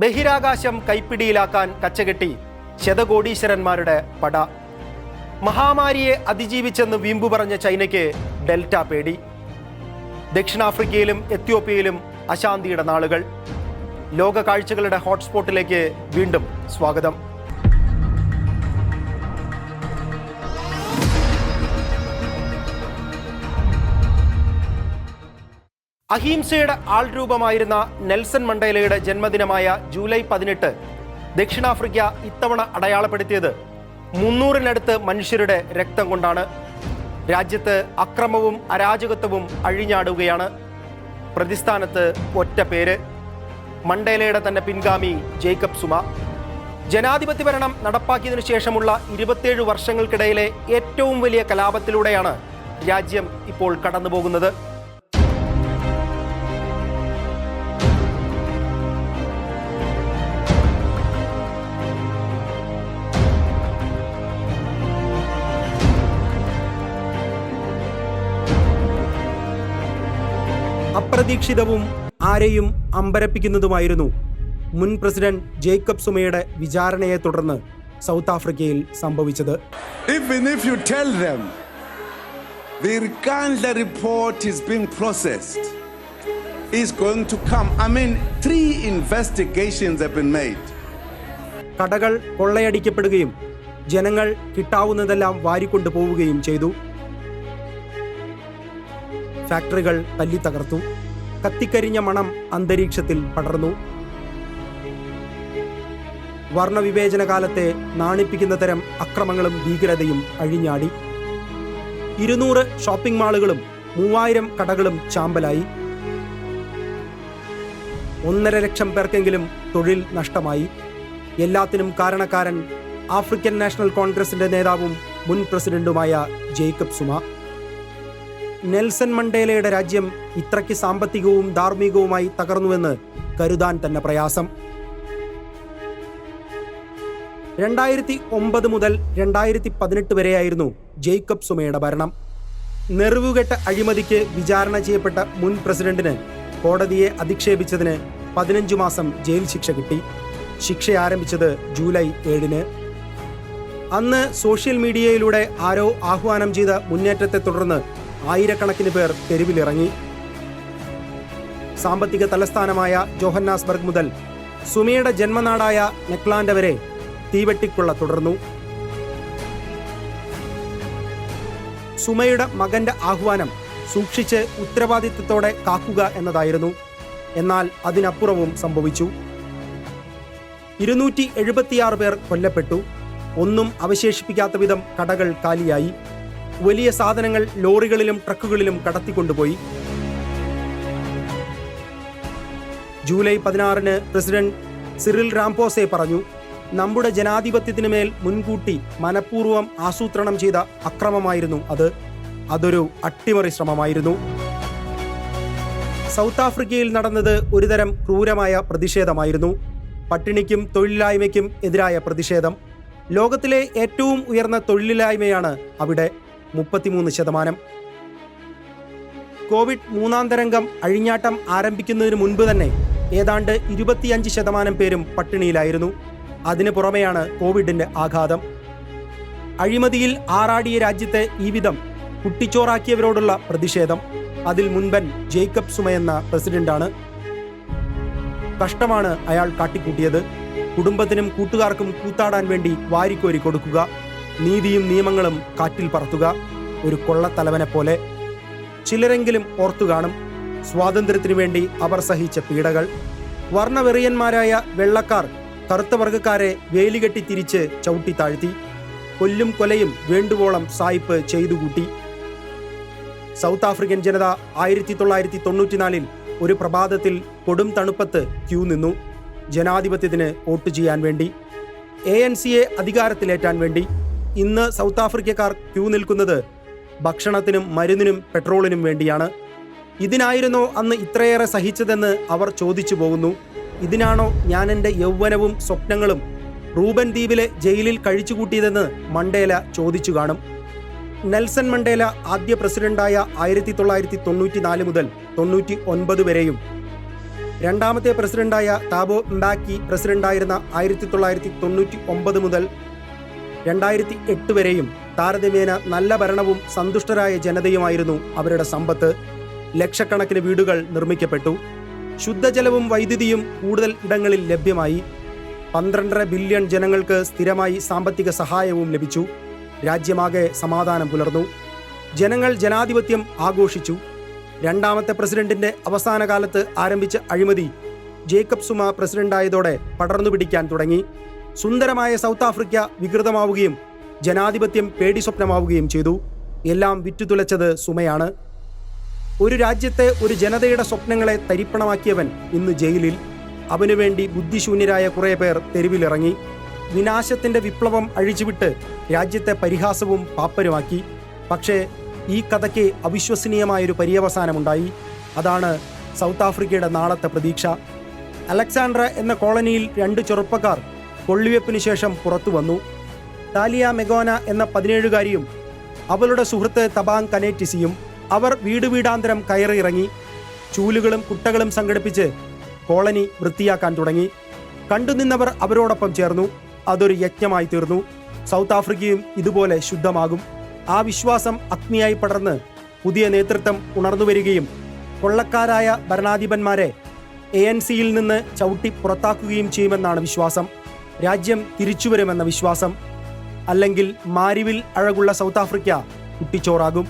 ബഹിരാകാശം കൈപ്പിടിയിലാക്കാൻ കച്ചകെട്ടി ശതകോടീശ്വരന്മാരുടെ പട. മഹാമാരിയെ അതിജീവിച്ചെന്ന് വീമ്പു പറഞ്ഞ ചൈനയ്ക്ക് ഡെൽറ്റ പേടി. ദക്ഷിണാഫ്രിക്കയിലും എത്യോപ്യയിലും അശാന്തിയുടെ നാളുകൾ. ലോക കാഴ്ചകളുടെ ഹോട്ട്സ്പോട്ടിലേക്ക് വീണ്ടും സ്വാഗതം. അഹിംസയുടെ ആൾരൂപമായിരുന്ന നെൽസൺ മണ്ടേലയുടെ ജന്മദിനമായ ജൂലൈ പതിനെട്ട് ദക്ഷിണാഫ്രിക്ക ഇത്തവണ അടയാളപ്പെടുത്തിയത് മുന്നൂറിനടുത്ത് മനുഷ്യരുടെ രക്തം കൊണ്ടാണ്. രാജ്യത്ത് അക്രമവും അരാജകത്വവും അഴിഞ്ഞാടുകയാണ്. പ്രതിസ്ഥാനത്ത് ഒറ്റ പേര്. മണ്ടേലയുടെ തന്നെ പിൻഗാമി ജേക്കബ് സുമ. ജനാധിപത്യ ഭരണം നടപ്പാക്കിയതിനു ശേഷമുള്ള ഇരുപത്തിയേഴ് വർഷങ്ങൾക്കിടയിലെ ഏറ്റവും വലിയ കലാപത്തിലൂടെയാണ് രാജ്യം ഇപ്പോൾ കടന്നുപോകുന്നത്. അപ്രതീക്ഷിതവും ആരെയും അമ്പരപ്പിക്കുന്നതുമായിരുന്നു മുൻ പ്രസിഡന്റ് ജേക്കബ് സുമയുടെ വിചാരണയെ തുടർന്ന് സൗത്ത് ആഫ്രിക്കയിൽ സംഭവിച്ചത് Even if you tell them the Rikandla report is being processed, is going to come. I mean, three investigations have been made. കടകൾ കൊള്ളയടിക്കപ്പെടുകയും ജനങ്ങൾ കിട്ടാവുന്നതെല്ലാം വാരിക്കൊണ്ടു പോവുകയും ചെയ്തു ഫാക്ടറികൾ തല്ലിത്തകർത്തു കത്തിക്കരിഞ്ഞ മണം അന്തരീക്ഷത്തിൽ പടർന്നു. വർണവിവേചന കാലത്തെ നാണിപ്പിക്കുന്ന തരം അക്രമങ്ങളും ഭീകരതയും അഴിഞ്ഞാടി. ഇരുന്നൂറ് ഷോപ്പിംഗ് മാളുകളും മൂവായിരം കടകളും ചാമ്പലായി. ഒന്നര ലക്ഷം പേർക്കെങ്കിലും തൊഴിൽ നഷ്ടമായി. എല്ലാത്തിനും കാരണക്കാരൻ ആഫ്രിക്കൻ നാഷണൽ കോൺഗ്രസിന്റെ നേതാവും മുൻ പ്രസിഡന്റുമായ ജേക്കബ് സുമ. നെൽസൺ മണ്ടേലയുടെ രാജ്യം ഇത്രയ്ക്ക് സാമ്പത്തികവും ധാർമ്മികവുമായി തകർന്നുവെന്ന് കരുതാൻ തന്നെ പ്രയാസം. രണ്ടായിരത്തി ഒമ്പത് മുതൽ രണ്ടായിരത്തി പതിനെട്ട് വരെയായിരുന്നു ജേക്കബ് സുമയുടെ ഭരണം. നെറിവുകെട്ട അഴിമതിക്ക് വിചാരണ ചെയ്യപ്പെട്ട മുൻ പ്രസിഡന്റിന് കോടതിയെ അധിക്ഷേപിച്ചതിന് പതിനഞ്ചു മാസം ജയിൽ ശിക്ഷ കിട്ടി. ശിക്ഷ ആരംഭിച്ചത് ജൂലൈ ഏഴിന്. അന്ന് സോഷ്യൽ മീഡിയയിലൂടെ ആരോ ആഹ്വാനം ചെയ്ത മുന്നേറ്റത്തെ തുടർന്ന് ആയിരക്കണക്കിന് പേർ തെരുവിലിറങ്ങി. സാമ്പത്തിക തലസ്ഥാനമായ ജോഹന്നാസ്ബർഗ് മുതൽ സുമിയുടെ ജന്മനാടായ നെക്ലാൻഡ് വരെ തീവെട്ടിക്കൊള്ള തുടർന്നു. സുമയുടെ മകന്റെ ആഹ്വാനം സൂക്ഷിച്ച് ഉത്തരവാദിത്വത്തോടെ കാക്കുക എന്നതായിരുന്നു. എന്നാൽ അതിനപ്പുറവും സംഭവിച്ചു. ഇരുന്നൂറ്റി എഴുപത്തിയാറ് പേർ കൊല്ലപ്പെട്ടു. ഒന്നും അവശേഷിപ്പിക്കാത്ത വിധം കടകൾ കാലിയായി. വലിയ സാധനങ്ങൾ ലോറികളിലും ട്രക്കുകളിലും കടത്തിക്കൊണ്ടുപോയി. ജൂലൈ പതിനാറിന് പ്രസിഡന്റ് സിറിൽ റാംപോസെ പറഞ്ഞു നമ്മുടെ ജനാധിപത്യത്തിന് മേൽ മുൻകൂട്ടി മനഃപൂർവം ആസൂത്രണം ചെയ്ത അക്രമമായിരുന്നു അത്. അതൊരു അട്ടിമറി ശ്രമമായിരുന്നു. സൗത്ത് ആഫ്രിക്കയിൽ നടന്നത് ഒരുതരം ക്രൂരമായ പ്രതിഷേധമായിരുന്നു. പട്ടിണിക്കും തൊഴിലില്ലായ്മയ്ക്കും എതിരായ പ്രതിഷേധം. ലോകത്തിലെ ഏറ്റവും ഉയർന്ന തൊഴിലില്ലായ്മയാണ് അവിടെ. മുപ്പത്തിമൂന്ന് ശതമാനം. കോവിഡ് മൂന്നാം തരംഗം അഴിഞ്ഞാട്ടം ആരംഭിക്കുന്നതിന് മുൻപ് തന്നെ ഏതാണ്ട് ഇരുപത്തിയഞ്ച് ശതമാനം പേരും പട്ടിണിയിലായിരുന്നു. അതിനു പുറമെയാണ് കോവിഡിന്റെ ആഘാതം. അഴിമതിയിൽ ആറാടിയ രാജ്യത്തെ ഈ വിധം കുട്ടിച്ചോറാക്കിയവരോടുള്ള പ്രതിഷേധം. അതിൽ മുൻപൻ ജേക്കബ് സുമ എന്ന പ്രസിഡന്റാണ്. കഷ്ടമാണ് അയാൾ കാട്ടിക്കൂട്ടിയത്. കുടുംബത്തിനും കൂട്ടുകാർക്കും കൂത്താടാൻ വേണ്ടി വാരിക്കോരി കൊടുക്കുക. നീതിയും നിയമങ്ങളും കാറ്റിൽ പറത്തുക. ഒരു കൊള്ളത്തലവനെ പോലെ ചിലരെങ്കിലും ഓർത്തു കാണും. സ്വാതന്ത്ര്യത്തിനു വേണ്ടി അവർ സഹിച്ച പീഡകൾ. വർണവെറിയന്മാരായ വെള്ളക്കാർ കറുത്ത വർഗക്കാരെ വേലികെട്ടി തിരിച്ച് ചവിട്ടി താഴ്ത്തി. കൊല്ലും കൊലയും വേണ്ടുവോളം സായിപ്പ് ചെയ്തുകൂട്ടി സൗത്ത് ആഫ്രിക്കൻ ജനത ആയിരത്തി തൊള്ളായിരത്തി തൊണ്ണൂറ്റിനാലിൽ ഒരു പ്രഭാതത്തിൽ കൊടും തണുപ്പത്ത് ക്യൂ നിന്നു. ജനാധിപത്യത്തിന് വോട്ട് ചെയ്യാൻ വേണ്ടി. എ അധികാരത്തിലേറ്റാൻ വേണ്ടി. ഇന്ന് സൗത്ത് ആഫ്രിക്കക്കാർ ക്യൂ നിൽക്കുന്നത് ഭക്ഷണത്തിനും മരുന്നിനും പെട്രോളിനും വേണ്ടിയാണ്. ഇതിനായിരുന്നോ അന്ന് ഇത്രയേറെ സഹിച്ചതെന്ന് അവർ ചോദിച്ചു പോകുന്നു. ഇതിനാണോ ഞാൻ എന്റെ യൗവനവും സ്വപ്നങ്ങളും റൂബൻ ദ്വീപിലെ ജയിലിൽ കഴിച്ചുകൂട്ടിയതെന്ന് മണ്ടേല ചോദിച്ചു കാണും. നെൽസൺ മണ്ടേല ആദ്യ പ്രസിഡന്റായ ആയിരത്തി തൊള്ളായിരത്തി തൊണ്ണൂറ്റി നാല് മുതൽ തൊണ്ണൂറ്റി ഒൻപത് വരെയും. രണ്ടാമത്തെ പ്രസിഡന്റായ താബോ ബാക്കി പ്രസിഡന്റായിരുന്ന ആയിരത്തി തൊള്ളായിരത്തി തൊണ്ണൂറ്റി ഒമ്പത് മുതൽ രണ്ടായിരത്തി എട്ട് വരെയും താരതമ്യേന നല്ല ഭരണവും സന്തുഷ്ടരായ ജനതയുമായിരുന്നു അവരുടെ സമ്പത്ത്. ലക്ഷക്കണക്കിന് വീടുകൾ നിർമ്മിക്കപ്പെട്ടു. ശുദ്ധജലവും വൈദ്യുതിയും കൂടുതൽ ഇടങ്ങളിൽ ലഭ്യമായി. പന്ത്രണ്ടര ബില്യൺ ജനങ്ങൾക്ക് സ്ഥിരമായി സാമ്പത്തിക സഹായവും ലഭിച്ചു. രാജ്യമാകെ സമാധാനം പുലർന്നു. ജനങ്ങൾ ജനാധിപത്യം ആഘോഷിച്ചു. രണ്ടാമത്തെ പ്രസിഡന്റിന്റെ അവസാന കാലത്ത് ആരംഭിച്ച അഴിമതി ജേക്കബ് സുമ പ്രസിഡന്റായതോടെ പടർന്നു പിടിക്കാൻ തുടങ്ങി. സുന്ദരമായ സൗത്ത് ആഫ്രിക്ക വികൃതമാവുകയും ജനാധിപത്യം പേടി സ്വപ്നമാവുകയും ചെയ്തു. എല്ലാം വിറ്റുതുലച്ചത് സുമയാണ്. ഒരു രാജ്യത്തെ ഒരു ജനതയുടെ സ്വപ്നങ്ങളെ തരിപ്പണമാക്കിയവൻ ഇന്ന് ജയിലിൽ. അവനുവേണ്ടി ബുദ്ധിശൂന്യരായ കുറേ പേർ തെരുവിലിറങ്ങി. വിനാശത്തിന്റെ വിപ്ലവം അഴിച്ചുവിട്ട് രാജ്യത്തെ പരിഹാസവും പാപ്പരുമാക്കി. പക്ഷേ ഈ കഥയ്ക്ക് അവിശ്വസനീയമായൊരു പര്യവസാനമുണ്ടായി. അതാണ് സൗത്ത് ആഫ്രിക്കയുടെ നാളത്തെ പ്രതീക്ഷ. അലക്സാണ്ട്ര എന്ന കോളനിയിൽ രണ്ട് ചെറുപ്പക്കാർ കൊള്ളിവെപ്പിന് ശേഷം പുറത്തു വന്നു. താലിയ മെഗോന എന്ന പതിനേഴുകാരിയും അവളുടെ സുഹൃത്ത് തബാങ് കനേറ്റിസിയും അവർ വീട് വീടാന്തരം കയറിയിറങ്ങി ചൂലുകളും കുട്ടകളും സംഘടിപ്പിച്ച് കോളനി വൃത്തിയാക്കാൻ തുടങ്ങി. കണ്ടുനിന്നവർ അവരോടൊപ്പം ചേർന്നു. അതൊരു യജ്ഞമായി തീർന്നു. സൗത്ത് ആഫ്രിക്കയും ഇതുപോലെ ശുദ്ധമാകും. ആ വിശ്വാസം അഗ്നിയായി പടർന്ന് പുതിയ നേതൃത്വം ഉണർന്നു വരികയും കൊള്ളക്കാരായ ഭരണാധിപന്മാരെ എ എൻ സിയിൽ നിന്ന് ചവിട്ടി പുറത്താക്കുകയും ചെയ്യുമെന്നാണ് വിശ്വാസം. രാജ്യം തിരിച്ചുവരുമെന്ന വിശ്വാസം. അല്ലെങ്കിൽ മാരിവിൽ അഴകുള്ള സൗത്ത് ആഫ്രിക്ക കുട്ടിച്ചോറാകും.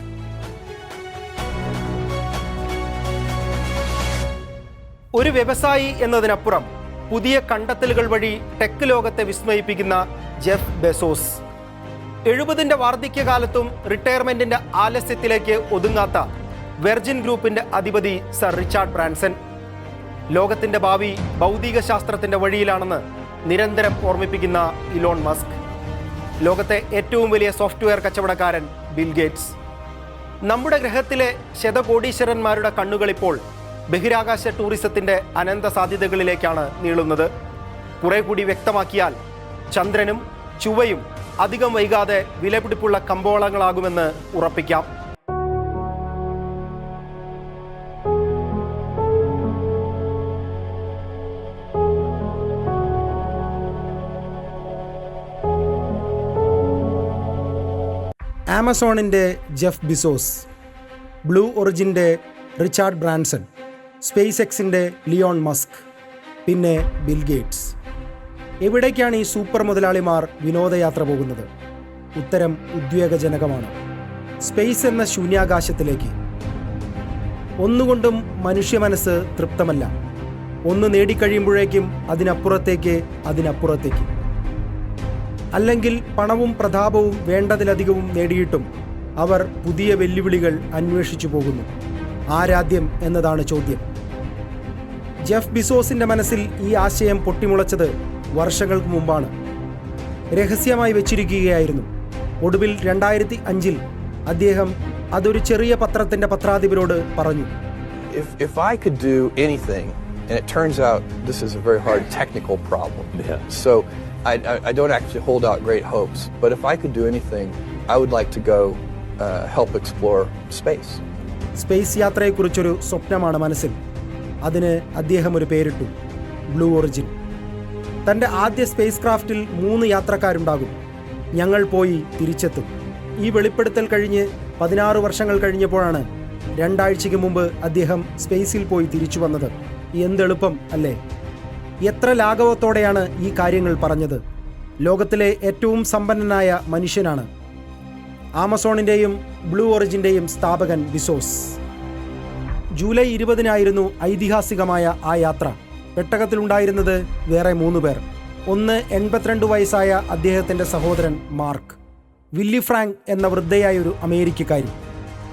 ഒരു വ്യവസായി എന്നതിനപ്പുറം പുതിയ കണ്ടെത്തലുകൾ വഴി ടെക് ലോകത്തെ വിസ്മയിപ്പിക്കുന്ന ജെഫ് ബെസോസ്. എഴുപതിന്റെ വാർദ്ധക്യകാലത്തും റിട്ടയർമെന്റിന്റെ ആലസ്യത്തിലേക്ക് ഒതുങ്ങാത്ത വെർജിൻ ഗ്രൂപ്പിന്റെ അധിപതി സർ റിച്ചാർഡ് ബ്രാൻസൺ. ലോകത്തിന്റെ ഭാവി ഭൗതിക ശാസ്ത്രത്തിന്റെ വഴിയിലാണെന്ന് നിരന്തരം ഓർമ്മിപ്പിക്കുന്ന ഇലോൺ മസ്ക്. ലോകത്തെ ഏറ്റവും വലിയ സോഫ്റ്റ്വെയർ കച്ചവടക്കാരൻ ബിൽ ഗേറ്റ്സ്. നമ്മുടെ ഗ്രഹത്തിലെ ശതകോടീശ്വരന്മാരുടെ കണ്ണുകൾ ഇപ്പോൾ ബഹിരാകാശ ടൂറിസത്തിന്റെ അനന്ത സാധ്യതകളിലേക്കാണ് നീളുന്നത്. കുറെ കൂടി വ്യക്തമാക്കിയാൽ ചന്ദ്രനും ചുവയും അധികം വൈകാതെ വിലപിടിപ്പുള്ള കമ്പോളങ്ങളാകുമെന്ന് ഉറപ്പിക്കാം. ആമസോണിന്റെ ജെഫ് ബിസോസ് ബ്ലൂ ഒറിജിന്റെ റിച്ചാർഡ് ബ്രാൻസൺ സ്പേസ് എക്സിന്റെ ലിയോൺ മസ്ക് പിന്നെ ബിൽ ഗേറ്റ്സ്. എവിടേക്കാണ് ഈ സൂപ്പർ മുതലാളിമാർ വിനോദയാത്ര പോകുന്നത്? ഉത്തരം ഉദ്വേഗജനകമാണ്. സ്പേസ് എന്ന ശൂന്യാകാശത്തിലേക്ക്. ഒന്നുകൊണ്ടും മനുഷ്യ മനസ്സ് തൃപ്തമല്ല. ഒന്ന് നേടിക്കഴിയുമ്പോഴേക്കും അതിനപ്പുറത്തേക്ക് അതിനപ്പുറത്തേക്ക്. അല്ലെങ്കിൽ പണവും പ്രതാപവും വേണ്ടതിലധികവും നേടിയിട്ടും അവർ പുതിയ വെല്ലുവിളികൾ അന്വേഷിച്ചു പോകുന്നു. ആരാധ്യം എന്നതാണ് ചോദ്യം. ജെഫ് ബിസോസിന്റെ മനസ്സിൽ ഈ ആശയം പൊട്ടിമുളച്ചത് വർഷങ്ങൾക്ക് മുമ്പാണ്. രഹസ്യമായി വെച്ചിരിക്കുകയായിരുന്നു. ഒടുവിൽ രണ്ടായിരത്തി അഞ്ചിൽ അദ്ദേഹം അതൊരു ചെറിയ പത്രത്തിന്റെ പത്രാധിപരോട് പറഞ്ഞു. If if I could do anything, and it turns out this is a very hard technical problem. Yeah. So I, I, I don't actually hold out great hopes. But if I could do anything, I would like to go uh, help explore space. Space യാത്രയെക്കുറിച്ചൊരു സ്വപ്നമാണ് മനസ്സിൽ. അതിന് അദ്ദേഹം ഒരു പേരിട്ടു. Blue origin തന്റെ ആദ്യ space ക്രാഫ്റ്റിൽ മൂന്ന് യാത്രക്കാരുണ്ടാകും. ഞങ്ങൾ പോയി തിരിച്ചെത്തും. ഈ വെളിപ്പെടുത്തൽ കഴിഞ്ഞ് പതിനാറ് വർഷങ്ങൾ കഴിഞ്ഞപ്പോഴാണ് രണ്ടാഴ്ചയ്ക്ക് മുമ്പ് അദ്ദേഹം സ്പേസിൽ പോയി തിരിച്ചു വന്നത്. എന്തെളുപ്പം അല്ലേ? എത്ര ലാഘവത്തോടെയാണ് ഈ കാര്യങ്ങൾ പറഞ്ഞത്? ലോകത്തിലെ ഏറ്റവും സമ്പന്നനായ മനുഷ്യനാണ്. ആമസോണിന്റെയും ബ്ലൂ ഒറിജിന്റെയും സ്ഥാപകൻ ബിസോസ്. ജൂലൈ ഇരുപതിനായിരുന്നു ഐതിഹാസികമായ ആ യാത്ര. പെട്ടകത്തിലുണ്ടായിരുന്നത് വേറെ മൂന്ന് പേർ. ഒന്ന് എൺപത്തിരണ്ട് വയസ്സായ അദ്ദേഹത്തിന്റെ സഹോദരൻ മാർക്ക്. വില്ലി ഫ്രാങ്ക് എന്ന വൃദ്ധയായ ഒരു അമേരിക്കക്കാരി.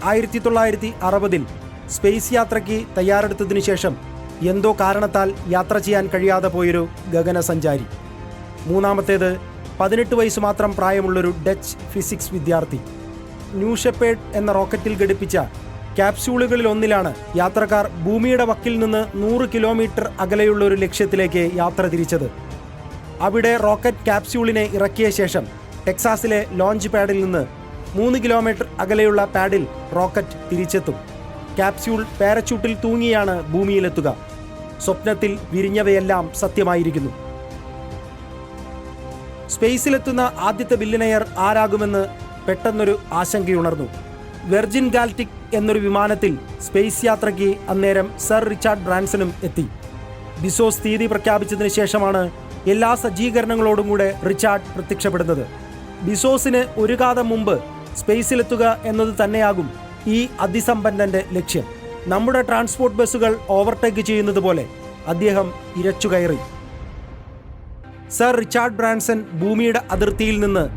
ആയിരത്തി തൊള്ളായിരത്തി അറുപതിൽ സ്പേസ് യാത്രയ്ക്ക് തയ്യാറെടുത്തതിനു ശേഷം എന്തോ കാരണത്താൽ യാത്ര ചെയ്യാൻ കഴിയാതെ പോയൊരു ഗഗനസഞ്ചാരി മൂന്നാമത്തേത് പതിനെട്ട് വയസ്സ് മാത്രം പ്രായമുള്ളൊരു ഡച്ച് ഫിസിക്സ് വിദ്യാർത്ഥി. ന്യൂ ഷെപ്പേഡ് എന്ന റോക്കറ്റിൽ ഘടിപ്പിച്ച ക്യാപ്സ്യൂളുകളിൽ ഒന്നിലാണ് യാത്രക്കാർ ഭൂമിയുടെ വക്കിൽ നിന്ന് നൂറ് കിലോമീറ്റർ അകലെയുള്ള ഒരു ലക്ഷ്യത്തിലേക്ക് യാത്ര തിരിച്ചത്. അവിടെ റോക്കറ്റ് ക്യാപ്സ്യൂളിനെ ഇറക്കിയ ശേഷം ടെക്സാസിലെ ലോഞ്ച് പാഡിൽ നിന്ന് മൂന്ന് കിലോമീറ്റർ അകലെയുള്ള പാഡിൽ റോക്കറ്റ് തിരിച്ചെത്തും. ക്യാപ്സ്യൂൾ പാരച്യൂട്ടിൽ തൂങ്ങിയാണ് ഭൂമിയിലെത്തുക. സ്വപ്നത്തിൽ വിരിഞ്ഞവയെല്ലാം സത്യമായിരിക്കുന്നു. സ്പേസിലെത്തുന്ന ആദ്യത്തെ ബില്ലിനെയർ ആരാകുമെന്ന് പെട്ടെന്നൊരു ആശങ്കയുണർന്നു. വെർജിൻ ഗാൽറ്റിക് എന്നൊരു വിമാനത്തിൽ സ്പേസ് യാത്രയ്ക്ക് അന്നേരം സർ റിച്ചാർഡ് ബ്രാൻസണും എത്തി. ബിസോസ് തീയതി പ്രഖ്യാപിച്ചതിന് ശേഷമാണ് എല്ലാ സജ്ജീകരണങ്ങളോടും കൂടെ റിച്ചാർഡ് പ്രത്യക്ഷപ്പെടുന്നത്. ബിസോസിന് ഒരു കാതം മുമ്പ് സ്പേസിലെത്തുക എന്നത് തന്നെയാകും ഈ അതിസമ്പന്നന്റെ ലക്ഷ്യം. നമ്മുടെ ട്രാൻസ്പോർട്ട് ബസ്സുകൾ ഓവർടേക്ക് ചെയ്യുന്നത് പോലെ അദ്ദേഹം ഇരച്ചു കയറി. സർ റിച്ചാർഡ് ബ്രാൻസൺ ഭൂമിയുടെ അതിർത്തിയിൽ നിന്ന്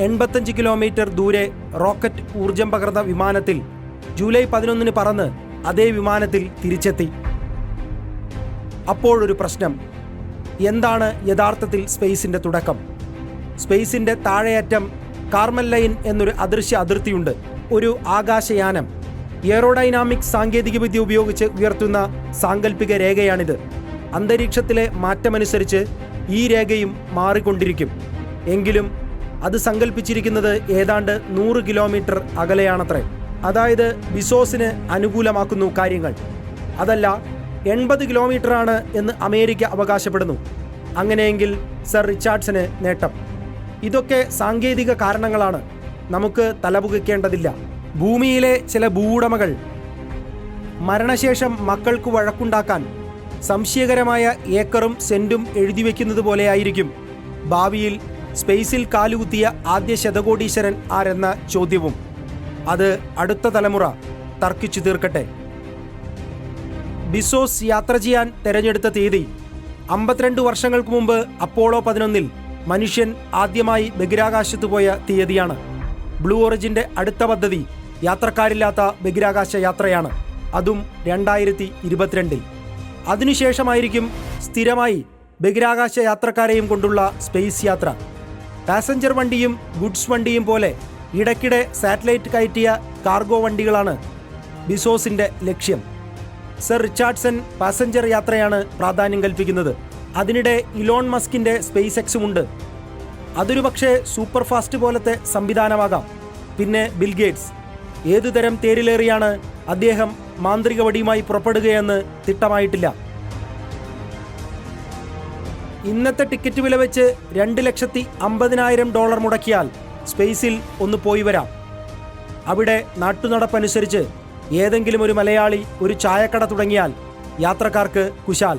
എൺപത്തഞ്ച് കിലോമീറ്റർ ദൂരെ റോക്കറ്റ് ഊർജം പകർന്ന വിമാനത്തിൽ ജൂലൈ പതിനൊന്നിന് പറന്ന് അതേ വിമാനത്തിൽ തിരിച്ചെത്തി. അപ്പോഴൊരു പ്രശ്നം. എന്താണ് യഥാർത്ഥത്തിൽ സ്പേസിന്റെ തുടക്കം? സ്പേസിന്റെ താഴെയറ്റം കാർമൽ ലൈൻ എന്നൊരു അദൃശ്യ അതിർത്തിയുണ്ട്. ഒരു ആകാശയാനം. എയറോഡൈനാമിക് സാങ്കേതികവിദ്യ ഉപയോഗിച്ച് ഉയർത്തുന്ന സാങ്കല്പിക രേഖയാണിത്. അന്തരീക്ഷത്തിലെ മാറ്റമനുസരിച്ച് ഈ രേഖയും മാറിക്കൊണ്ടിരിക്കും. എങ്കിലും അത് സങ്കല്പിച്ചിരിക്കുന്നത് ഏതാണ്ട് നൂറ് കിലോമീറ്റർ അകലെയാണത്രേ. അതായത് ബിസോസിന് അനുകൂലമാക്കുന്നു കാര്യങ്ങൾ. അതല്ല എൺപത് കിലോമീറ്ററാണ് എന്ന് അമേരിക്ക അവകാശപ്പെടുന്നു. അങ്ങനെയെങ്കിൽ സർ റിച്ചാർഡ്സന് നേട്ടം. ഇതൊക്കെ സാങ്കേതിക കാരണങ്ങളാണ്. നമുക്ക് തലപുകയ്ക്കേണ്ടതില്ല. ഭൂമിയിലെ ചില ഭൂവുടമകൾ മരണശേഷം മക്കൾക്ക് വഴക്കുണ്ടാക്കാൻ സംശയകരമായ ഏക്കറും സെന്റും എഴുതി വെക്കുന്നത് പോലെയായിരിക്കും ഭാവിയിൽ സ്പേസിൽ കാലുകുത്തിയ ആദ്യ ശതകോടീശ്വരൻ ആരെന്ന ചോദ്യവും. അത് അടുത്ത തലമുറ തർക്കിച്ചു തീർക്കട്ടെ. ബിസോസ് യാത്ര ചെയ്യാൻ തെരഞ്ഞെടുത്ത തീയതി അമ്പത്തിരണ്ട് വർഷങ്ങൾക്ക് മുമ്പ് അപ്പോളോ പതിനൊന്നിൽ മനുഷ്യൻ ആദ്യമായി ബഹിരാകാശത്ത് പോയ തീയതിയാണ്. ബ്ലൂ ഒറിജിന്റെ അടുത്ത പദ്ധതി യാത്രക്കാരില്ലാത്ത ബഹിരാകാശ യാത്രയാണ്. അതും രണ്ടായിരത്തി ഇരുപത്തിരണ്ടിൽ അതിനുശേഷമായിരിക്കും സ്ഥിരമായി ബഹിരാകാശ യാത്രക്കാരെയും കൊണ്ടുള്ള സ്പേസ് യാത്ര. പാസഞ്ചർ വണ്ടിയും ഗുഡ്സ് വണ്ടിയും പോലെ ഇടയ്ക്കിടെ സാറ്റലൈറ്റ് കയറ്റിയ കാർഗോ വണ്ടികളാണ് ബിസോസിന്റെ ലക്ഷ്യം. സർ റിച്ചാർഡ്സൺ പാസഞ്ചർ യാത്രയാണ് പ്രാധാന്യം കൽപ്പിക്കുന്നത്. അതിനിടെ ഇലോൺ മസ്കിന്റെ സ്പേസ് എക്സുമുണ്ട് അതൊരു പക്ഷേ സൂപ്പർ ഫാസ്റ്റ് പോലത്തെ സംവിധാനമാകാം. പിന്നെ ബിൽഗേറ്റ്സ് ഏതു തരം തേരിലേറിയാണ് അദ്ദേഹം മാന്ത്രിക വടിയുമായി പുറപ്പെടുകയെന്ന് തിട്ടമായിട്ടില്ല. ഇന്നത്തെ ടിക്കറ്റ് വില വെച്ച് രണ്ട് ലക്ഷത്തി അമ്പതിനായിരം ഡോളർ മുടക്കിയാൽ സ്പേസിൽ ഒന്ന് പോയി വരാം. അവിടെ നാട്ടുനടപ്പനുസരിച്ച് ഏതെങ്കിലും ഒരു മലയാളി ഒരു ചായക്കട തുടങ്ങിയാൽ യാത്രക്കാർക്ക് കുശാൽ.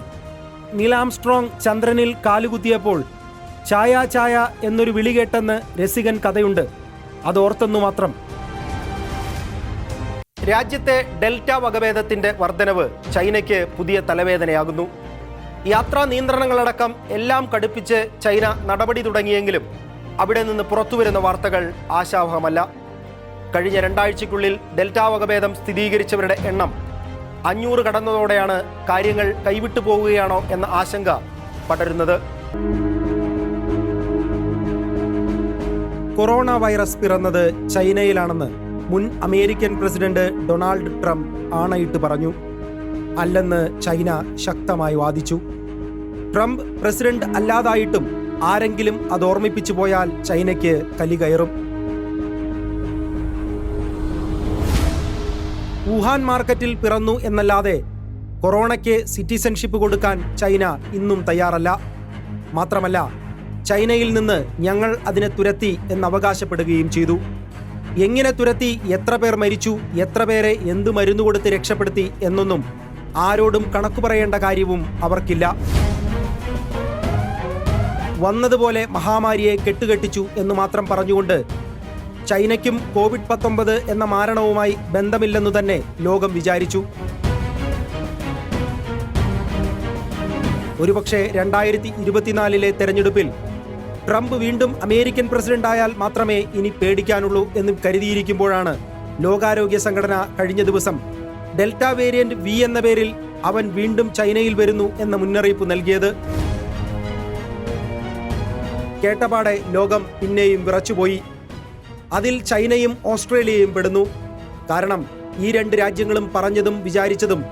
നീലാംസ്ട്രോങ് ചന്ദ്രനിൽ കാലുകുത്തിയപ്പോൾ ചായ ചായ എന്നൊരു വിളി കേട്ടെന്ന് രസികൻ കഥയുണ്ട്. അതോർത്തെന്നു മാത്രം. രാജ്യത്തെ ഡെൽറ്റ വകഭേദത്തിന്റെ വർധനവ് ചൈനയ്ക്ക് പുതിയ തലവേദനയാകുന്നു. യാത്രാ നിയന്ത്രണങ്ങളടക്കം എല്ലാം കടുപ്പിച്ച് ചൈന നടപടി തുടങ്ങിയെങ്കിലും അവിടെ നിന്ന് പുറത്തുവരുന്ന വാർത്തകൾ ആശാവഹമല്ല. കഴിഞ്ഞ രണ്ടാഴ്ചയ്ക്കുള്ളിൽ ഡെൽറ്റ വകഭേദം സ്ഥിരീകരിച്ചവരുടെ എണ്ണം അഞ്ഞൂറ് കടന്നതോടെയാണ് കാര്യങ്ങൾ കൈവിട്ടു പോവുകയാണോ എന്ന ആശങ്ക പടരുന്നത്. കൊറോണ വൈറസ് പിറന്നത് ചൈനയിലാണെന്ന് മുൻ അമേരിക്കൻ പ്രസിഡന്റ് ഡൊണാൾഡ് ട്രംപ് ആണയിട്ട് പറഞ്ഞു. അല്ലെന്ന് ചൈന ശക്തമായി വാദിച്ചു. ട്രംപ് പ്രസിഡന്റ് അല്ലാതായിട്ടും ആരെങ്കിലും അത് ഓർമ്മിപ്പിച്ചു പോയാൽ ചൈനയ്ക്ക് കലി കയറും. വുഹാൻ മാർക്കറ്റിൽ പിറന്നു എന്നല്ലാതെ കൊറോണയ്ക്ക് സിറ്റിസൺഷിപ്പ് കൊടുക്കാൻ ചൈന ഇന്നും തയ്യാറല്ല. മാത്രമല്ല ചൈനയിൽ നിന്ന് ഞങ്ങൾ അതിനെ തുരത്തി എന്നവകാശപ്പെടുകയും ചെയ്തു. എങ്ങനെ തുരത്തി എത്ര പേർ മരിച്ചു എത്ര പേരെ എന്ത് മരുന്ന് കൊടുത്ത് രക്ഷപ്പെടുത്തി എന്നൊന്നും ആരോടും കണക്കു പറയേണ്ട കാര്യവും അവർക്കില്ല. വന്നതുപോലെ മഹാമാരിയെ കെട്ടുകെട്ടിച്ചു എന്ന് മാത്രം പറഞ്ഞുകൊണ്ട് ചൈനയ്ക്കും കോവിഡ് പത്തൊമ്പത് എന്ന മാരണവുമായി ബന്ധമില്ലെന്നു തന്നെ ലോകം വിചാരിച്ചു. ഒരുപക്ഷെ രണ്ടായിരത്തി ഇരുപത്തിനാലിലെ തെരഞ്ഞെടുപ്പിൽ ട്രംപ് വീണ്ടും അമേരിക്കൻ പ്രസിഡന്റായാൽ മാത്രമേ ഇനി പേടിക്കാനുള്ളൂ എന്ന് കരുതിയിരിക്കുമ്പോഴാണ് ലോകാരോഗ്യ സംഘടന കഴിഞ്ഞ ദിവസം ഡെൽറ്റ വേരിയന്റ് വി എന്ന പേരിൽ അവൻ വീണ്ടും ചൈനയിൽ വരുന്നു എന്ന മുന്നറിയിപ്പ് നൽകിയത്. കേട്ടപാടെ ലോകം പിന്നെയും വിറച്ചുപോയി. അതിൽ ചൈനയും ഓസ്ട്രേലിയയും പെടുന്നു. കാരണം ഈ രണ്ട് രാജ്യങ്ങളും പറഞ്ഞതും വിചാരിച്ചതും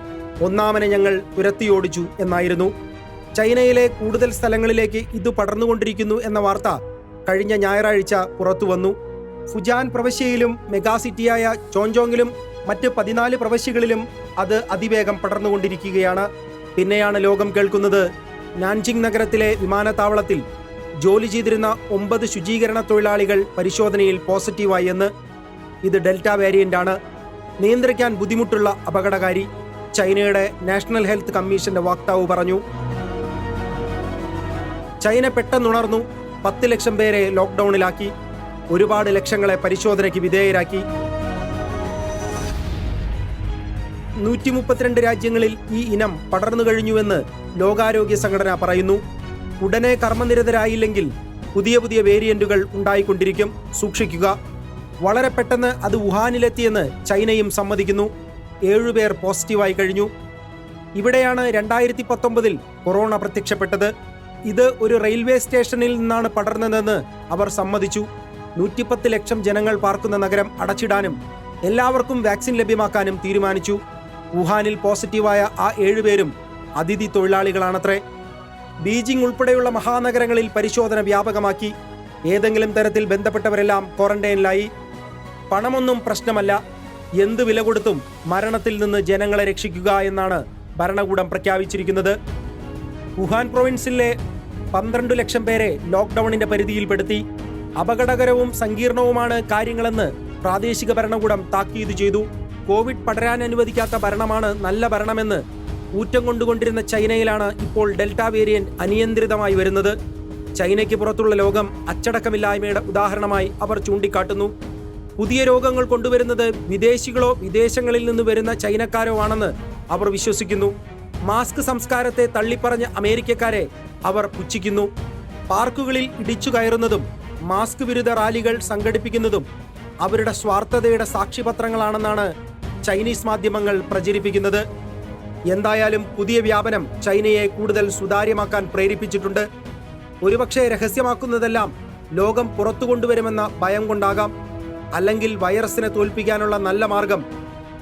ഒന്നാമനെ ഞങ്ങൾ തുരത്തിയോടിച്ചു എന്നായിരുന്നു. ചൈനയിലെ കൂടുതൽ സ്ഥലങ്ങളിലേക്ക് ഇത് പടർന്നുകൊണ്ടിരിക്കുന്നു എന്ന വാർത്ത കഴിഞ്ഞ ഞായറാഴ്ച പുറത്തുവന്നു. ഫുജാൻ പ്രവശ്യയിലും മെഗാസിറ്റിയായ ചോഞ്ചോങ്ങിലും മറ്റ് പതിനാല് പ്രവശ്യകളിലും അത് അതിവേഗം പടർന്നുകൊണ്ടിരിക്കുകയാണ്. പിന്നെയാണ് ലോകം കേൾക്കുന്നത്. നാൻജിങ് നഗരത്തിലെ വിമാനത്താവളത്തിൽ ജോലി ചെയ്തിരുന്ന ഒമ്പത് ശുചീകരണ തൊഴിലാളികൾ പരിശോധനയിൽ പോസിറ്റീവായി എന്ന്. ഇത് ഡെൽറ്റ വേരിയന്റ് ആണ് നിയന്ത്രിക്കാൻ ബുദ്ധിമുട്ടുള്ള അപകടകാരി ചൈനയുടെ നാഷണൽ ഹെൽത്ത് കമ്മീഷന്റെ വക്താവ് പറഞ്ഞു. ചൈന പെട്ടെന്നുണർന്നു പത്ത് ലക്ഷം പേരെ ലോക്ക്ഡൌണിലാക്കി ഒരുപാട് ലക്ഷങ്ങളെ പരിശോധനയ്ക്ക് വിധേയരാക്കി. നൂറ്റി മുപ്പത്തിരണ്ട് രാജ്യങ്ങളിൽ ഈ ഇനം പടർന്നു കഴിഞ്ഞുവെന്ന് ലോകാരോഗ്യ സംഘടന പറയുന്നു. ഉടനെ കർമ്മനിരതരായില്ലെങ്കിൽ പുതിയ പുതിയ വേരിയന്റുകൾ ഉണ്ടായിക്കൊണ്ടിരിക്കും. സൂക്ഷിക്കുക. വളരെ പെട്ടെന്ന് അത് വുഹാനിലെത്തിയെന്ന് ചൈനയും സമ്മതിക്കുന്നു. ഏഴുപേർ പോസിറ്റീവായി കഴിഞ്ഞു. ഇവിടെയാണ് രണ്ടായിരത്തി പത്തൊമ്പതിൽ കൊറോണ പ്രത്യക്ഷപ്പെട്ടത്. ഇത് ഒരു റെയിൽവേ സ്റ്റേഷനിൽ നിന്നാണ് പടർന്നതെന്ന് അവർ സമ്മതിച്ചു. നൂറ്റിപ്പത്ത് ലക്ഷം ജനങ്ങൾ പാർക്കുന്ന നഗരം അടച്ചിടാനും എല്ലാവർക്കും വാക്സിൻ ലഭ്യമാക്കാനും തീരുമാനിച്ചു. വുഹാനിൽ പോസിറ്റീവായ ആ ഏഴുപേരും അതിഥി തൊഴിലാളികളാണത്രേ. ബീജിംഗ് ഉൾപ്പെടെയുള്ള മഹാനഗരങ്ങളിൽ പരിശോധന വ്യാപകമാക്കി. ഏതെങ്കിലും തരത്തിൽ ബന്ധപ്പെട്ടവരെല്ലാം ക്വാറന്റൈനിലായി. പണമൊന്നും പ്രശ്നമല്ല. എന്ത് വില കൊടുത്തും മരണത്തിൽ നിന്ന് ജനങ്ങളെ രക്ഷിക്കുക എന്നാണ് ഭരണകൂടം പ്രഖ്യാപിച്ചിരിക്കുന്നത്. വുഹാൻ പ്രൊവിൻസിലെ പന്ത്രണ്ട് ലക്ഷം പേരെ ലോക്ക്ഡൌണിന്റെ പരിധിയിൽപ്പെടുത്തി. അപകടകരവും സങ്കീർണവുമാണ് കാര്യങ്ങളെന്ന് പ്രാദേശിക ഭരണകൂടം താക്കീത് ചെയ്തു. കോവിഡ് പടരാൻ അനുവദിക്കാത്ത ഭരണമാണ് നല്ല ഭരണമെന്ന് ഊറ്റം കൊണ്ടുകൊണ്ടിരുന്ന ചൈനയിലാണ് ഇപ്പോൾ ഡെൽറ്റ വേരിയന്റ് അനിയന്ത്രിതമായി വരുന്നത്. ചൈനയ്ക്ക് പുറത്തുള്ള ലോകം അച്ചടക്കമില്ലായ്മയുടെ ഉദാഹരണമായി അവർ ചൂണ്ടിക്കാട്ടുന്നു. പുതിയ രോഗങ്ങൾ കൊണ്ടുവരുന്നത് വിദേശികളോ വിദേശങ്ങളിൽ നിന്ന് വരുന്ന ചൈനക്കാരോ ആണെന്ന് അവർ വിശ്വസിക്കുന്നു. മാസ്ക് സംസ്കാരത്തെ തള്ളിപ്പറഞ്ഞ അമേരിക്കക്കാരെ അവർ പുച്ഛിക്കുന്നു. പാർക്കുകളിൽ ഇടിച്ചു കയറുന്നതും മാസ്ക് വിരുദ്ധ റാലികൾ സംഘടിപ്പിക്കുന്നതും അവരുടെ സ്വാർത്ഥതയുടെ സാക്ഷിപത്രങ്ങളാണെന്നാണ് ചൈനീസ് മാധ്യമങ്ങൾ പ്രചരിപ്പിക്കുന്നത്. എന്തായാലും പുതിയ വ്യാപനം ചൈനയെ കൂടുതൽ സുതാര്യമാക്കാൻ പ്രേരിപ്പിച്ചിട്ടുണ്ട്. ഒരുപക്ഷെ രഹസ്യമാക്കുന്നതെല്ലാം ലോകം പുറത്തു കൊണ്ടുവരുമെന്ന ഭയം കൊണ്ടാകാം. അല്ലെങ്കിൽ വൈറസിനെ തോൽപ്പിക്കാനുള്ള നല്ല മാർഗം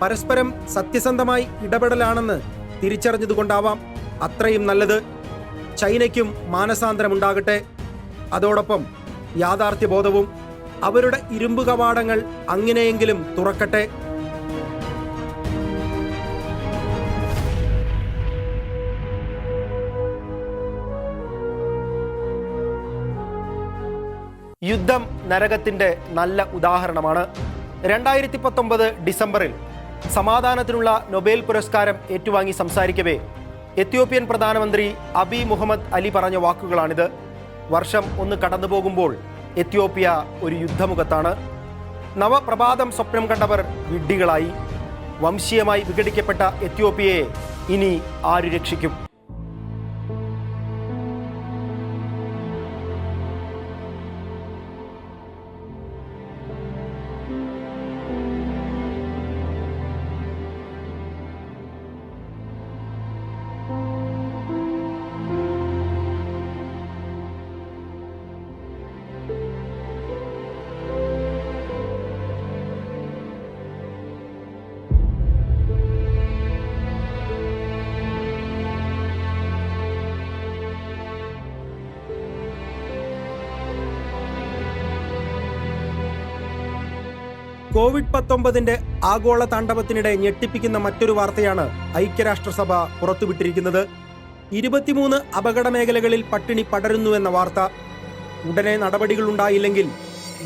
പരസ്പരം സത്യസന്ധമായി ഇടപെടലാണെന്ന് തിരിച്ചറിഞ്ഞതുകൊണ്ടാവാം. അത്രയും നല്ലത്. ചൈനയ്ക്കും മാനസാന്തരമുണ്ടാകട്ടെ. അതോടൊപ്പം യാഥാർത്ഥ്യബോധവും അവരുടെ ഇരുമ്പ് കവാടങ്ങൾ അങ്ങനെയെങ്കിലും തുറക്കട്ടെ. യുദ്ധം നരകത്തിന്റെ നല്ല ഉദാഹരണമാണ്. രണ്ടായിരത്തി പത്തൊമ്പത് ഡിസംബറിൽ സമാധാനത്തിനുള്ള നൊബേൽ പുരസ്കാരം ഏറ്റുവാങ്ങി സംസാരിക്കവേ എത്യോപ്യൻ പ്രധാനമന്ത്രി അബി മുഹമ്മദ് അലി പറഞ്ഞ വാക്കുകളാണിത്. വർഷം ഒന്ന് കടന്നുപോകുമ്പോൾ എത്യോപ്യ ഒരു യുദ്ധമുഖത്താണ്. നവപ്രഭാതം സ്വപ്നം കണ്ടവർ വിഡ്ഢികളായി. വംശീയമായി വിഘടിക്കപ്പെട്ട എത്യോപ്യയെ ഇനി ആര് രക്ഷിക്കും? കോവിഡ് പത്തൊമ്പതിന്റെ ആഗോള താണ്ഡവത്തിനിടെ ഞെട്ടിപ്പിക്കുന്ന മറ്റൊരു വാർത്തയാണ് ഐക്യരാഷ്ട്രസഭ പുറത്തുവിട്ടിരിക്കുന്നത്. ഇരുപത്തിമൂന്ന് അപകട മേഖലകളിൽ പട്ടിണി പടരുന്നുവെന്ന വാർത്ത. ഉടനെ നടപടികൾ ഉണ്ടായില്ലെങ്കിൽ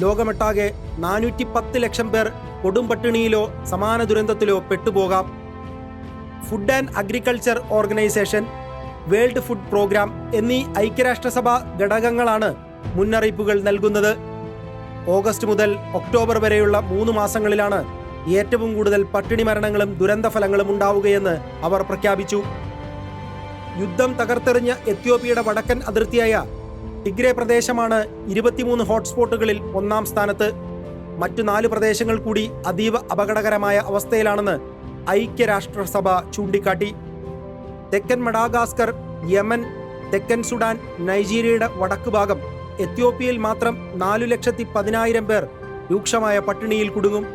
ലോകമൊട്ടാകെ നാനൂറ്റി പത്ത് ലക്ഷം പേർ കൊടും പട്ടിണിയിലോ സമാന ദുരന്തത്തിലോ പെട്ടുപോകാം. Food and agriculture organisation world food programme എന്നീ ഐക്യരാഷ്ട്രസഭ ഘടകങ്ങളാണ് മുന്നറിയിപ്പുകൾ നൽകുന്നത്. ഓഗസ്റ്റ് മുതൽ ഒക്ടോബർ വരെയുള്ള മൂന്ന് മാസങ്ങളിലാണ് ഏറ്റവും കൂടുതൽ പട്ടിണി മരണങ്ങളും ദുരന്തഫലങ്ങളും ഉണ്ടാവുകയെന്ന് അവർ പ്രഖ്യാപിച്ചു. യുദ്ധം തകർത്തെറിഞ്ഞ എത്യോപ്യയുടെ വടക്കൻ അതിർത്തിയായ ടിഗ്രേ പ്രദേശമാണ് ഇരുപത്തിമൂന്ന് ഹോട്ട്സ്പോട്ടുകളിൽ ഒന്നാം സ്ഥാനത്ത്. മറ്റു നാല് പ്രദേശങ്ങൾ കൂടി അതീവ അപകടകരമായ അവസ്ഥയിലാണെന്ന് ഐക്യരാഷ്ട്രസഭ ചൂണ്ടിക്കാട്ടി. തെക്കൻ മഡാഗാസ്കർ യമൻ തെക്കൻ സുഡാൻ നൈജീരിയയുടെ വടക്ക് ഭാഗം എത്യോപ്യയിൽ മാത്രം നാലു ലക്ഷത്തി പതിനായിരം പേർ രൂക്ഷമായ പട്ടിണിയിൽ കുടുങ്ങും.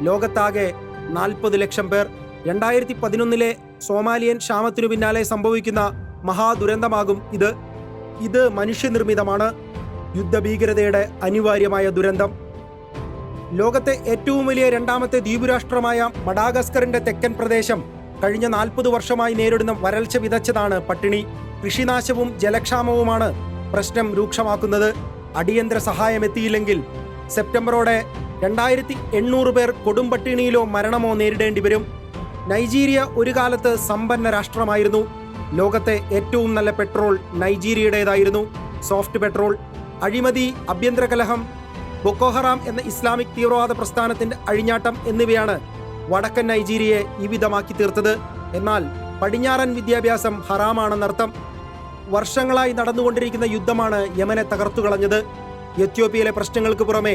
ലോകത്താകെ നാൽപ്പത് ലക്ഷം പേർ. രണ്ടായിരത്തി പതിനൊന്നിലെ സോമാലിയൻ ക്ഷാമത്തിനു പിന്നാലെ സംഭവിക്കുന്ന മഹാദുരന്തമാകും ഇത്. ഇത് മനുഷ്യനിർമ്മിതമാണ്. യുദ്ധഭീകരതയുടെ അനിവാര്യമായ ദുരന്തം. ലോകത്തെ ഏറ്റവും വലിയ രണ്ടാമത്തെ ദ്വീപുരാഷ്ട്രമായ മഡാഗസ്കറിന്റെ തെക്കൻ പ്രദേശം കഴിഞ്ഞ നാൽപ്പത് വർഷമായി നേരിടുന്ന വരൾച്ച വിതച്ചതാണ് പട്ടിണി. കൃഷിനാശവും ജലക്ഷാമവുമാണ് പ്രശ്നം രൂക്ഷമാക്കുന്നത് അടിയന്തര സഹായം എത്തിയില്ലെങ്കിൽ സെപ്റ്റംബറോടെ രണ്ടായിരത്തി എണ്ണൂറ് പേർ കൊടുമ്പട്ടിണിയിലോ മരണമോ നേരിടേണ്ടി വരും. നൈജീരിയ ഒരു കാലത്ത് സമ്പന്ന രാഷ്ട്രമായിരുന്നു. ലോകത്തെ ഏറ്റവും നല്ല പെട്രോൾ നൈജീരിയയുടേതായിരുന്നു. സോഫ്റ്റ് പെട്രോൾ അഴിമതി ആഭ്യന്തര കലഹം ബൊക്കോഹറാം എന്ന ഇസ്ലാമിക് തീവ്രവാദ പ്രസ്ഥാനത്തിന്റെ അഴിഞ്ഞാട്ടം എന്നിവയാണ് വടക്കൻ നൈജീരിയയെ ഈ വിധമാക്കി തീർത്തത്. എന്നാൽ പടിഞ്ഞാറൻ വിദ്യാഭ്യാസം ഹറാമാണെന്നർത്ഥം വർഷങ്ങളായി നടന്നുകൊണ്ടിരിക്കുന്ന യുദ്ധമാണ് യമനെ തകർത്തു കളഞ്ഞത്. എത്യോപ്യയിലെ പ്രശ്നങ്ങൾക്ക് പുറമെ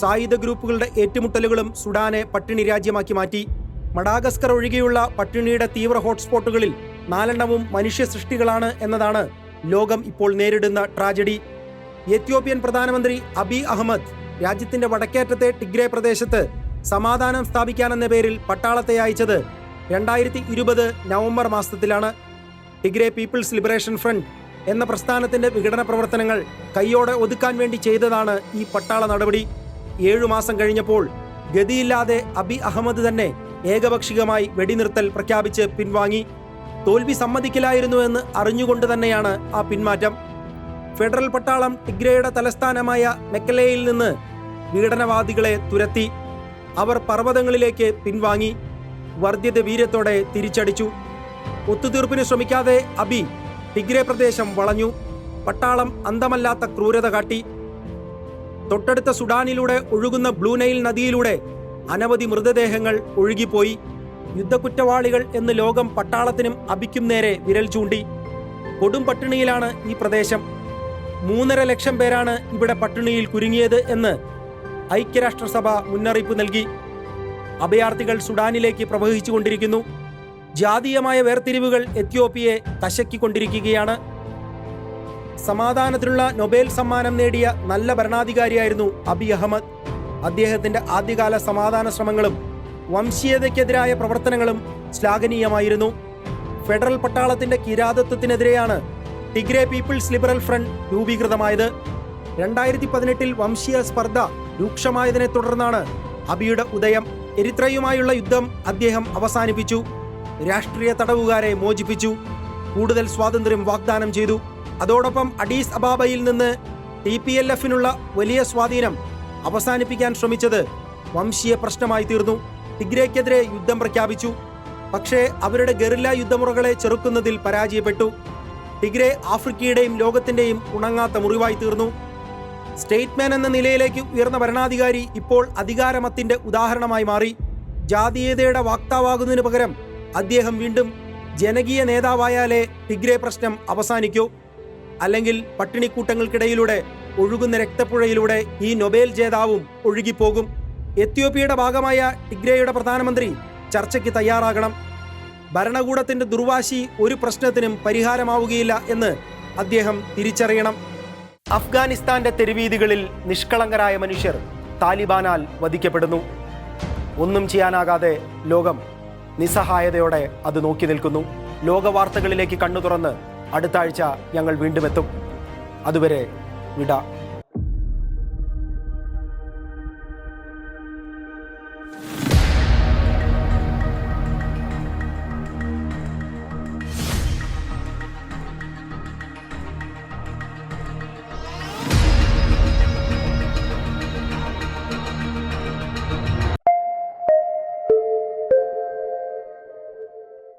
സായുധ ഗ്രൂപ്പുകളുടെ ഏറ്റുമുട്ടലുകളും സുഡാനെ പട്ടിണി രാജ്യമാക്കി മാറ്റി. മഡാഗസ്കർ ഒഴികെയുള്ള പട്ടിണിയുടെ തീവ്ര ഹോട്ട്സ്പോട്ടുകളിൽ നാലെണ്ണവും മനുഷ്യ സൃഷ്ടികളാണ് എന്നതാണ് ലോകം ഇപ്പോൾ നേരിടുന്ന ട്രാജഡി. എത്യോപ്യൻ പ്രധാനമന്ത്രി അബി അഹമ്മദ് രാജ്യത്തിന്റെ വടക്കേറ്റത്തെ ടിഗ്രേ പ്രദേശത്ത് സമാധാനം സ്ഥാപിക്കാനെന്ന പേരിൽ പട്ടാളത്തെ അയച്ചത് രണ്ടായിരത്തി ഇരുപത് നവംബർ മാസത്തിലാണ്. ടിഗ്രേ പീപ്പിൾസ് ലിബറേഷൻ ഫ്രണ്ട് എന്ന പ്രസ്ഥാനത്തിന്റെ വിഘടന പ്രവർത്തനങ്ങൾ കൈയോടെ ഒതുക്കാൻ വേണ്ടി ചെയ്തതാണ് ഈ പട്ടാള നടപടി. ഏഴു മാസം കഴിഞ്ഞപ്പോൾ ഗതിയില്ലാതെ അബി അഹമ്മദ് തന്നെ ഏകപക്ഷികമായി വെടിനിർത്തൽ പ്രഖ്യാപിച്ച് പിൻവാങ്ങി. തോൽവി സമ്മതിക്കില്ലായിരുന്നു എന്ന് അറിഞ്ഞുകൊണ്ട് തന്നെയാണ് ആ പിന്മാറ്റം ഫെഡറൽ പട്ടാളം ടിഗ്രയുടെ തലസ്ഥാനമായ മെക്കലയിൽ നിന്ന് വിഘടനവാദികളെ തുരത്തി. അവർ പർവതങ്ങളിലേക്ക് പിൻവാങ്ങി. വർദ്ധിത വീര്യത്തോടെ തിരിച്ചടിച്ചു. ഒത്തുതീർപ്പിന് ശ്രമിക്കാതെ അബി ടിഗ്രേ പ്രദേശം വളഞ്ഞു. പട്ടാളം അന്തമല്ലാത്ത ക്രൂരത കാട്ടി. തൊട്ടടുത്ത സുഡാനിലൂടെ ഒഴുകുന്ന ബ്ലൂനൈൽ നദിയിലൂടെ അനവധി മൃതദേഹങ്ങൾ ഒഴുകിപ്പോയി. യുദ്ധക്കുറ്റവാളികൾ എന്ന് ലോകം പട്ടാളത്തിനും അബിക്കും നേരെ വിരൽ ചൂണ്ടി. കൊടും പട്ടിണിയിലാണ് ഈ പ്രദേശം. മൂന്നര ലക്ഷം പേരാണ് ഇവിടെ പട്ടിണിയിൽ കുരുങ്ങിയത് എന്ന് ഐക്യരാഷ്ട്രസഭ മുന്നറിയിപ്പ് നൽകി. അഭയാർത്ഥികൾ സുഡാനിലേക്ക് പ്രവഹിച്ചുകൊണ്ടിരിക്കുന്നു. ജാതീയമായ വേർതിരിവുകൾ എത്യോപ്യയെ തശക്കിക്കൊണ്ടിരിക്കുകയാണ്. സമാധാനത്തിനുള്ള നൊബേൽ സമ്മാനം നേടിയ നല്ല ഭരണാധികാരിയായിരുന്നു അബി അഹമ്മദ്. അദ്ദേഹത്തിന്റെ ആദ്യകാല സമാധാന ശ്രമങ്ങളും വംശീയതയ്ക്കെതിരായ പ്രവർത്തനങ്ങളും ശ്ലാഘനീയമായിരുന്നു. ഫെഡറൽ പട്ടാളത്തിന്റെ കിരാതത്വത്തിനെതിരെയാണ് ടിഗ്രേ പീപ്പിൾസ് ലിബറൽ ഫ്രണ്ട് രൂപീകൃതമായത്. രണ്ടായിരത്തി പതിനെട്ടിൽ വംശീയ സ്പർദ്ധ രൂക്ഷമായതിനെ തുടർന്നാണ് അബിയുടെ ഉദയം. എരിത്രയുമായുള്ള യുദ്ധം അദ്ദേഹം അവസാനിപ്പിച്ചു. രാഷ്ട്രീയ തടവുകാരെ മോചിപ്പിച്ചു. കൂടുതൽ സ്വാതന്ത്ര്യം വാഗ്ദാനം ചെയ്തു. അതോടൊപ്പം അഡീസ് അബാബയിൽ നിന്ന് ടി പി എൽ എഫിനുള്ള വലിയ സ്വാധീനം അവസാനിപ്പിക്കാൻ ശ്രമിച്ചത് വംശീയ പ്രശ്നമായി തീർന്നു. ടിഗ്രയ്ക്കെതിരെ യുദ്ധം പ്രഖ്യാപിച്ചു. പക്ഷേ അവരുടെ ഗറില്ല യുദ്ധമുറകളെ ചെറുക്കുന്നതിൽ പരാജയപ്പെട്ടു. ടിഗ്രെ ആഫ്രിക്കയുടെയും ലോകത്തിന്റെയും ഉണങ്ങാത്ത മുറിവായി തീർന്നു. സ്റ്റേറ്റ്മാൻ എന്ന നിലയിലേക്ക് ഉയർന്ന ഭരണാധികാരി ഇപ്പോൾ അധികാരമത്തിന്റെ ഉദാഹരണമായി മാറി. ജാതീയതയുടെ വാക്താവാകുന്നതിന് പകരം അദ്ദേഹം വീണ്ടും ജനകീയ നേതാവായാലേ ടിഗ്രേ പ്രശ്നം അവസാനിക്കൂ. അല്ലെങ്കിൽ പട്ടിണിക്കൂട്ടങ്ങൾക്കിടയിലൂടെ ഒഴുകുന്ന രക്തപ്പുഴയിലൂടെ ഈ നൊബേൽ ജേതാവും ഒഴുകിപ്പോകും. എത്യോപ്യയുടെ ഭാഗമായ ടിഗ്രേയുടെ പ്രധാനമന്ത്രി ചർച്ചയ്ക്ക് തയ്യാറാകണം. ഭരണകൂടത്തിന്റെ ദുർവാശി ഒരു പ്രശ്നത്തിനും പരിഹാരമാവുകയില്ല എന്ന് അദ്ദേഹം തിരിച്ചറിയണം. അഫ്ഗാനിസ്ഥാന്റെ തെരുവീതികളിൽ നിഷ്കളങ്കരായ മനുഷ്യർ താലിബാനാൽ വധിക്കപ്പെടുന്നു. ഒന്നും ചെയ്യാനാകാതെ ലോകം നിസ്സഹായതയോടെ അത് നോക്കി നിൽക്കുന്നു. ലോകവാർത്തകളിലേക്ക് കണ്ണു തുറന്ന് അടുത്ത ആഴ്ച ഞങ്ങൾ വീണ്ടും എത്തും. അതുവരെ വിട.